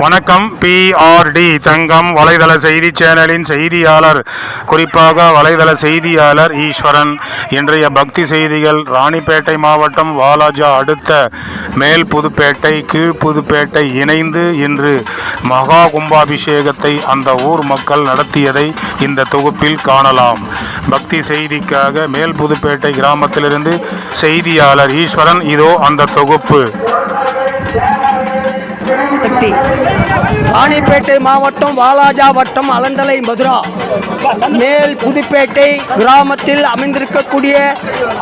வணக்கம் பிஆர்டி தங்கம் வலைதள செய்தி சேனலின் செய்தியாளர். குறிப்பாக வலைதள செய்தியாளர் ஈஸ்வரன். இன்றைய பக்தி செய்திகள் ராணிப்பேட்டை மாவட்டம் வாலாஜா அடுத்த மேல் புதுப்பேட்டை கீழ் புதுப்பேட்டை இணைந்து இன்று மகா கும்பாபிஷேகத்தை அந்த ஊர் மக்கள் நடத்தியதை இந்த தொகுப்பில் காணலாம். பக்தி செய்திக்காக மேல் புதுப்பேட்டை கிராமத்திலிருந்து செய்தியாளர் ஈஸ்வரன் இதோ அந்த தொகுப்பு. சக்தி ராணிப்பேட்டை மாவட்டம் வாலாஜா வட்டம் அலந்தலை மதுரா. மேல் புதுப்பேட்டை கிராமத்தில் அமைந்திருக்கக்கூடிய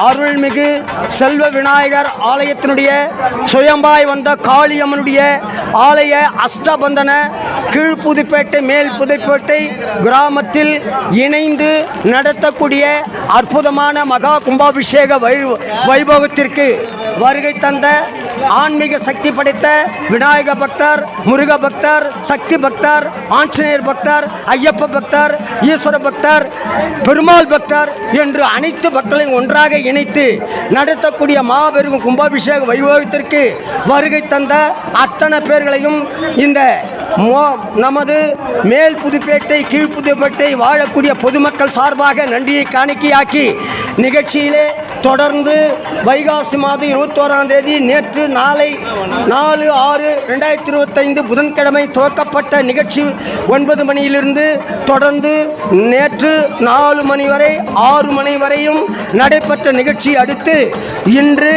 அருள்மிகு செல்வ விநாயகர் ஆலயத்தினுடைய சுயம்பாய் வந்த காளியம்மனுடைய ஆலய அஷ்டபந்தன கீழ் புதுப்பேட்டை மேல் புதுப்பேட்டை கிராமத்தில் இணைந்து நடத்தக்கூடிய அற்புதமான மகா கும்பாபிஷேக வை வைபவத்திற்கு வருகை தந்த ஆன்மீக சக்தி படைத்த விநாயக பக்தர் முருக பக்தர் சக்தி பக்தர் ஆஞ்சநேயர் பக்தர் ஐயப்ப பக்தர் ஈஸ்வர பக்தர் பெருமாள் பக்தர் என்று அனைத்து பக்தர்களையும் ஒன்றாக இணைத்து நடத்தக்கூடிய மாபெரும் கும்பாபிஷேக வைபவத்திற்கு வருகை தந்த அத்தனை பேர்களையும் இந்த நமது மேல் புதுப்பேட்டை கீழ் புதுப்பேட்டை வாழக்கூடிய பொதுமக்கள் சார்பாக நன்றியை காணிக்கையாக்கி நிகழ்ச்சியிலே தொடர்ந்து வைகாசி மாதம் இருபத்தோராம் தேதி நேற்று நாளை நாலு ஆறு ரெண்டாயிரத்தி இருபத்தைந்து புதன்கிழமை துவக்கப்பட்ட நிகழ்ச்சி ஒன்பது மணியிலிருந்து தொடர்ந்து நேற்று நாலு மணி வரை ஆறு மணி வரையும் நடைபெற்ற நிகழ்ச்சி அடுத்து இன்று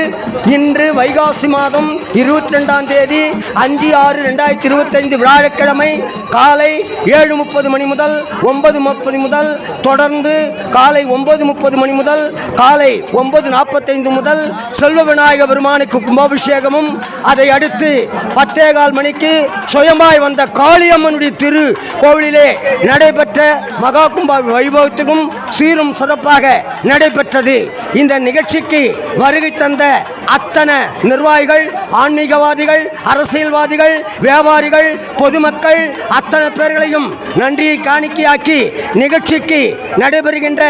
இன்று வைகாசி மாதம் இருபத்தி ரெண்டாம் தேதி அஞ்சு ஆறு ரெண்டாயிரத்தி இருபத்தைந்து வியாழக்கிழமை காலை ஏழு முப்பது மணி முதல் ஒன்பது முப்பது முதல் தொடர்ந்து காலை ஒன்பது முப்பது மணி முதல் காலை ஒன்பது நாற்பத்தைந்து முதல் செல்வ விநாயக பெருமானுக்கு கும்பாபிஷேகமும். அதை அடுத்து பத்தே கால் மணிக்கு சுயமாய் வந்த காளியம்மனுடைய திரு கோவிலிலே நடைபெற்ற மகா கும்பா வைபவத்துக்கும் சீரும் சிறப்பாக நடைபெற்றது. இந்த நிகழ்ச்சிக்கு வருகை தந்த அத்தனை நிர்வாகிகள் ஆன்மீகவாதிகள் அரசியல்வாதிகள் வியாபாரிகள் பொது பொதுமக்கள் அத்தனை பேர்களையும் நன்றியை காணிக்கையாக்கி நிகழ்ச்சிக்கு நடைபெறுகின்ற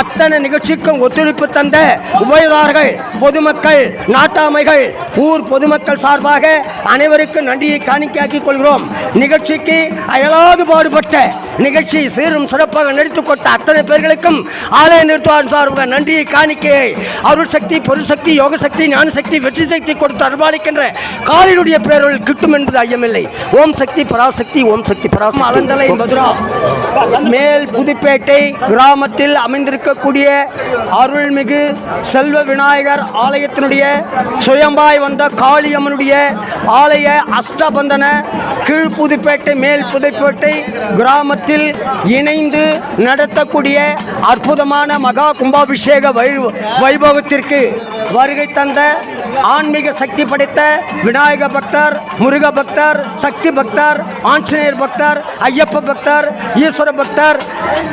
அத்தனை நிகழ்ச்சிக்கும் ஒத்துழைப்பு தந்த உபயதார்கள் பொதுமக்கள் நாட்டாமைகள் ஊர் பொதுமக்கள் சார்பாக அனைவருக்கும் நன்றியை காணிக்கையாக்கிக் கொள்கிறோம். நிகழ்ச்சிக்கு அயலாது பாடுபட்ட நிகழ்ச்சி சீரும் சிறப்பாக நடித்துக் கொடுத்த அத்தனை பேர்களுக்கும் ஆலய நிறுத்துவார் சார்பாக நன்றியை காணிக்கையை அருள் சக்தி பொருள் சக்தி யோக சக்தி ஞான சக்தி வெற்றி சக்தி கொடுத்து அருள்பாலிக்கின்ற காலினுடைய பேரொழில் கிட்டும் என்பது ஐயமில்லை. ஓம் சக்தி பராசக்தி ஓம் சக்தி பராசக்தி. அலந்தலை மதுரா மேல் புதுப்பேட்டை கிராமத்தில் அமைந்திருக்கக்கூடிய அருள்மிகு செல்வ விநாயகர் ஆலயத்தினுடைய சுயம்பாய் வந்த காளியம்மனுடைய ஆலய அஷ்டபந்தன கீழ் புதுப்பேட்டை மேல் புதுப்பேட்டை கிராமத்தில் இணைந்து நடத்தக்கூடிய அற்புதமான மகா கும்பாபிஷேக வை வைபவத்திற்கு வருகை தந்த ஆன்மீக சக்தி படைத்த விநாயக பக்தர் முருக பக்தர் சக்தி பக்தர் ஆஞ்சநேயர் பக்தர் ஐயப்ப பக்தர் ஈஸ்வர பக்தர்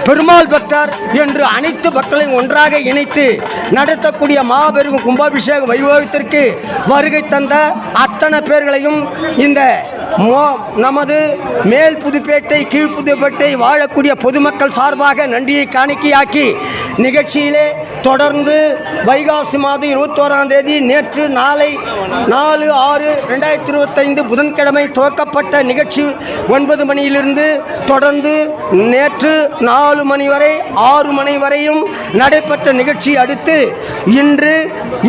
பெருமாள் பக்தர் என்று அனைத்து பக்தர்களையும் ஒன்றாக இணைத்து நடத்தக்கூடிய மாபெரும் கும்பாபிஷேக வைபவத்திற்கு வருகை தந்த அத்தனை பேர்களையும் இந்த நமது மேல் புதுப்பேட்டை கீழ் புதுப்பேட்டை வாழக்கூடிய பொதுமக்கள் சார்பாக நன்றியை காணிக்கையாக்கி நிகழ்ச்சியிலே தொடர்ந்து வைகாசி மாதம் இருபத்தோராம் தேதி நேற்று நாளை நாலு ஆறு ரெண்டாயிரத்தி இருபத்தைந்து புதன்கிழமை துவக்கப்பட்ட நிகழ்ச்சி ஒன்பது மணியிலிருந்து தொடர்ந்து நேற்று நாலு மணி வரை ஆறு மணி வரையும் நடைபெற்ற நிகழ்ச்சி அடுத்து இன்று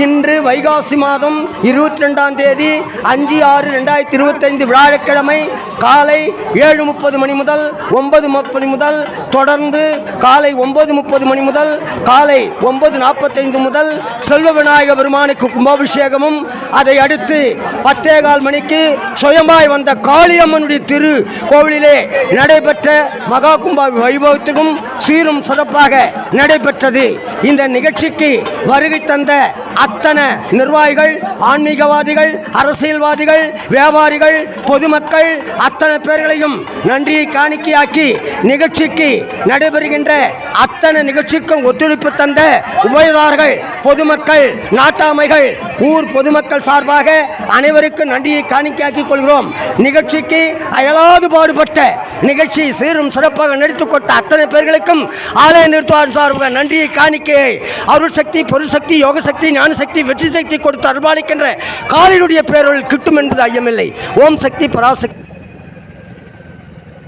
இன்று வைகாசி மாதம் இருபத்தி ரெண்டாம் தேதி அஞ்சு ஆறு ரெண்டாயிரத்தி இருபத்தைந்து விழா வியாழக்கிழமை காலை ஏழு முப்பது மணி முதல் ஒன்பது முப்பது முதல் தொடர்ந்து காலை ஒன்பது முப்பது மணி முதல் காலை ஒன்பது நாற்பத்தைந்து முதல் செல்வ விநாயக பெருமானுக்கு கும்பாபிஷேகமும். அதை அடுத்து பத்தே கால் மணிக்கு சுயமாய் வந்த காளியம்மனுடைய திரு கோவிலிலே நடைபெற்ற மகா கும்பா வைபவத்துக்கும் சீரும் சிறப்பாக நடைபெற்றது. இந்த நிகழ்ச்சிக்கு வருகை தந்த அத்தனை நிர்வாகிகள் ஆன்மீகவாதிகள் அரசியல்வாதிகள் வியாபாரிகள் பொதுமக்கள் அத்தனை பேர்களையும் நன்றியை காணிக்கையாக்கி நிகழ்ச்சிக்கு நடைபெறுகின்ற அத்தனை நிகழ்ச்சிக்கும் ஒத்துழைப்பு தந்த உபயதார்கள் பொதுமக்கள் நாட்டாமைகள் ஊர் பொதுமக்கள் சார்பாக அனைவருக்கும் நன்றியை காணிக்கையாக்கிக் கொள்கிறோம். நிகழ்ச்சிக்கு அயலாது பாடுபட்ட நிகழ்ச்சி சீரும் சிறப்பாக நடித்துக் கொடுத்த அத்தனை பேர்களுக்கும் ஆலய நிறுத்துவார் சார்பாக நன்றியை காணிக்கையை அருள் சக்தி பொருசக்தி யோக சக்தி ஞான சக்தி வெற்றி சக்தி கொடுத்து அருள்பாலிக்கின்ற காலினுடைய பேரொழில் கிட்டும் என்பது ஐயமில்லை. ஓம் சக்தி பராசக்தி